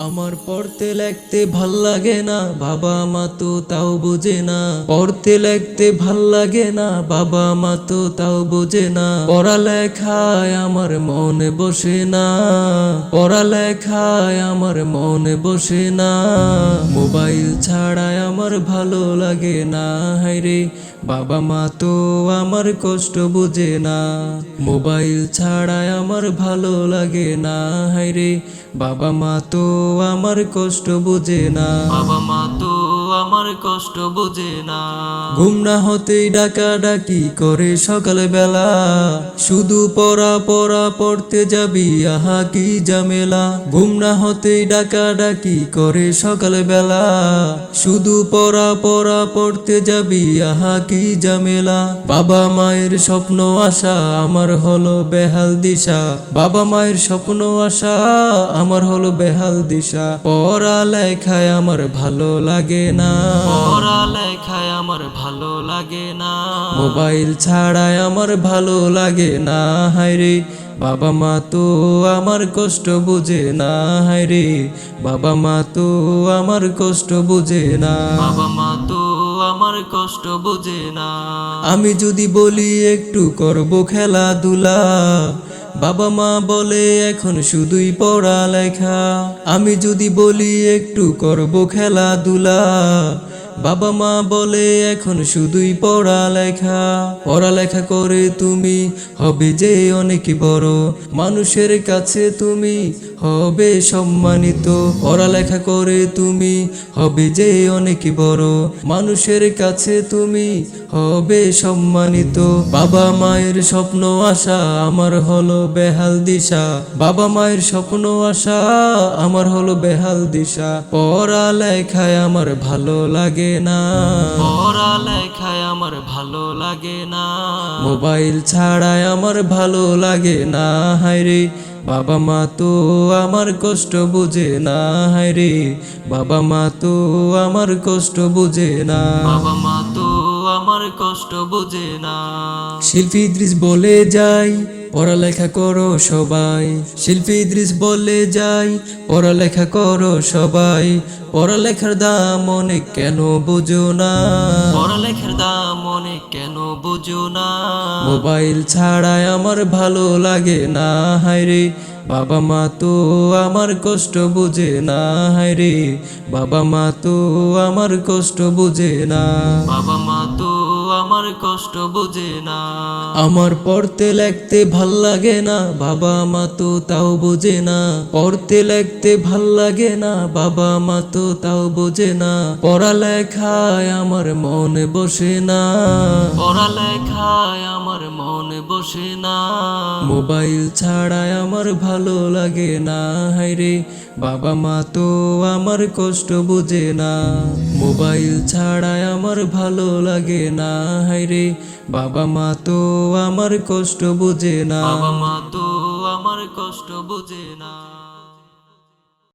আমার পড়তে লিখতে ভালো লাগে না, বাবা মা তো তাও বোঝে না। পড়তে লিখতে ভালো লাগে না, বাবা মা তো তাও বোঝে না। পড়ালেখায় আমার মনে বসে না, পড়ালেখায় আমার মনে বসে না। মোবাইল ছাড়ায় আমার ভালো লাগে না হাইরে বাবা মা তো আমার কষ্ট বোঝে না। মোবাইল ছাড়া আমার ভালো লাগে না। হাইরে বাবা মা তো আমার কষ্ট বোঝে না। বাবা মা কষ্ট বোঝে না। ঘুম না হতেই ডাকা ডাকি করে সকাল বেলা শুধু পড়া পড়া, পড়তে যাবি, আহা কি জামেলা ঘুম না হতেই ডাকা ডাকি করে সকাল বেলা শুধু পড়া পড়া, পড়তে যাবি, আহা কি জামেলা বাবা মায়ের স্বপ্ন আশা আমার হলো বেহাল দিশা। বাবা মায়ের স্বপ্ন আশা আমার হলো বেহাল দিশা। পড়া লেখায় আমার ভালো লাগে না। পড়ালেখায় আমার ভালো লাগে না। মোবাইল ছাড়ায় আমার ভালো লাগে না হায়রে বাবা মা তো আমার কষ্ট বুঝে না হায়রে বাবা মা তো আমার কষ্ট বুঝে না। বাবা মা তো আমার কষ্ট বুঝে না। আমি যদি বলি একটু করব খেলাধুলা বাবা মা বলে এখন শুধুই পড়ালেখা। আমি যদি বলি একটু করব খেলাধুলা বাবা মা বলে, এখন শুধুই পড়ালেখা। পড়ালেখা করে তুমি হবে যে অনেক বড়। মানুষের কাছে তুমি হবে সম্মানিত। পড়ালেখা করে তুমি হবে যে অনেক বড়। মানুষের কাছে তুমি হবে সম্মানিত। বাবা মায়ের স্বপ্ন, আশা আমার হলো বেহাল দিশা। বাবা মায়ের স্বপ্ন, আশা আমার হলো বেহাল দিশা। পড়ালেখায় আমার ভালো লাগে। না। পড়ালেখায় আমার ভালো লাগে না। মোবাইল ছাড়ায় আমার ভালো লাগে না। হায়রে বাবা মা তো আমার কষ্ট বুঝে না। হায়রে বাবা মা তো আমার কষ্ট বুঝে না। বাবা মা তো আমার কষ্ট বুঝে না। শিল্পী দৃশ বলে যাই পড়ালেখা করো সবাই। শিল্পী দৃশ বলে যাই পড়ালেখা করো সবাই। পড়ালেখার দাম অনেক কেন বুঝো না। পড়ালেখার দাম অনেক কেন বুঝো না। মোবাইল ছাড়ায় আমার ভালো লাগে না হায়রে বাবা মা তো আমার কষ্ট বুঝে না হায়রে বাবা মা তো আমার কষ্ট বুঝে না। বাবা মা আমার কষ্ট বুঝে না। আমার পড়তে লিখতে ভালো লাগে না বাবা মা তো তাও বোঝে না। পড়তে লিখতে ভালো লাগে না বাবা মা তো তাও বোঝে না। পড়ালেখায় আমার মন বসে না। পড়ালেখায় আমার মন বসে না। মোবাইল ছাড়ায় আমার ভালো লাগে না হায়রে বাবা মা তো আমার কষ্ট বুঝে না। মোবাইল ছাড়ায় আমার ভালো লাগে না হায়রে বাবা মা তো আমার কষ্ট বুঝে না। বাবা মা তো আমার কষ্ট বুঝে না।